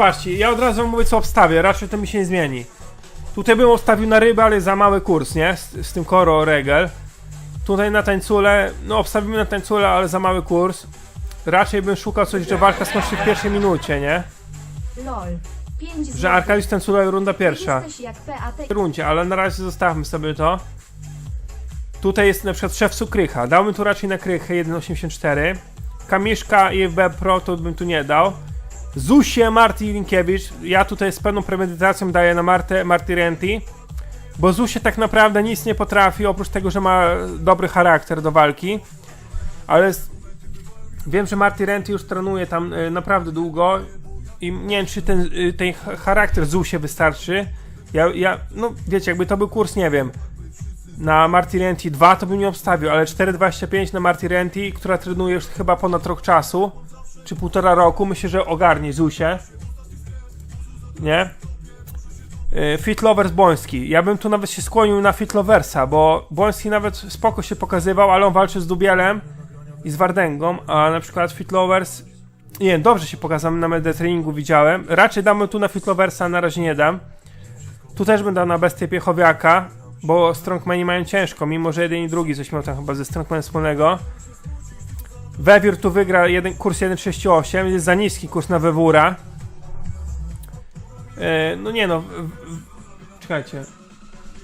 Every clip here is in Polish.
patrzcie, ja od razu mówię co obstawię, raczej to mi się nie zmieni. Tutaj bym obstawił na rybę, ale za mały kurs, nie? Z, z tym Koro Regel. Tutaj na tańcule, no obstawimy na tańcule, ale za mały kurs. Raczej bym szukał coś, że walka skończy się w pierwszej minucie, nie? LOL. 5 Że Arkadiusz tańcule runda pierwsza. Jesteś jak PAT. W rundzie, ale na razie zostawmy sobie to. Tutaj jest na przykład szef Krycha. Dałbym tu raczej na Krychę 1.84. Kamiszka i FB Pro to bym tu nie dał. Zusie Marty Linkiewicz. Ja tutaj z pełną premedytacją daję na Martę Marty Renti. Bo Zusie tak naprawdę nic nie potrafi, oprócz tego, że ma dobry charakter do walki. Ale wiem, że Marty Renti już trenuje tam y, naprawdę długo. I nie wiem, czy ten, y, ten ch- charakter Zusie wystarczy. Ja, ja, no wiecie, jakby to był kurs, nie wiem, na Marty Renti 2 to bym nie obstawił, ale 4,25 na Marty Renti, która trenuje już chyba ponad rok czasu, czy półtora roku, myślę, że ogarnie Zusie. Nie? Yy, Fit Lovers Boński. Ja bym tu nawet się skłonił na Fit Loversa, bo Boński nawet spoko się pokazywał, ale on walczy z Dubielem i z Wardęgą, a na przykład Fit Lovers nie wiem, dobrze się pokazał na media treningu, widziałem. Raczej damy tu na Fit Loversa, na razie nie dam. Tu też będę na bestię Piechowiaka, bo Strongmani mają ciężko, mimo że jeden i drugi coś miał tam chyba ze Strongmanem wspólnego. Wewir tu wygra jeden, kurs 1.68, jest za niski kurs na Wewura. E, no nie no, w, w, czekajcie.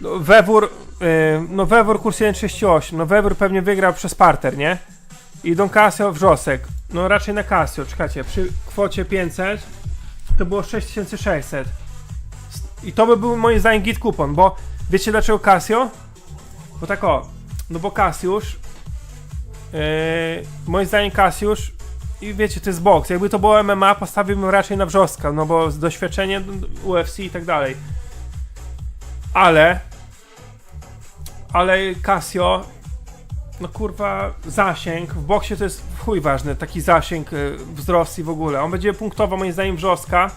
No, Wewór, e, no Wewór kurs 1.38, no Wewór pewnie wygrał przez parter, nie? I Don Casio wrzosek. No raczej na Casio, czekajcie, przy kwocie 500 to było 6600. I to by był moim zdaniem git kupon, bo wiecie dlaczego Casio? Bo tak o, no bo Casiusz, yy, moim zdaniem Casiusz i wiecie, to jest boks. Jakby to było MMA, postawiłbym raczej na wrzoska, no bo z doświadczeniem UFC i tak dalej. Ale, ale Casio, no kurwa, zasięg, w boksie to jest chuj ważny, taki zasięg, y, wzrost i w ogóle. On będzie punktował moim zdaniem wrzoska,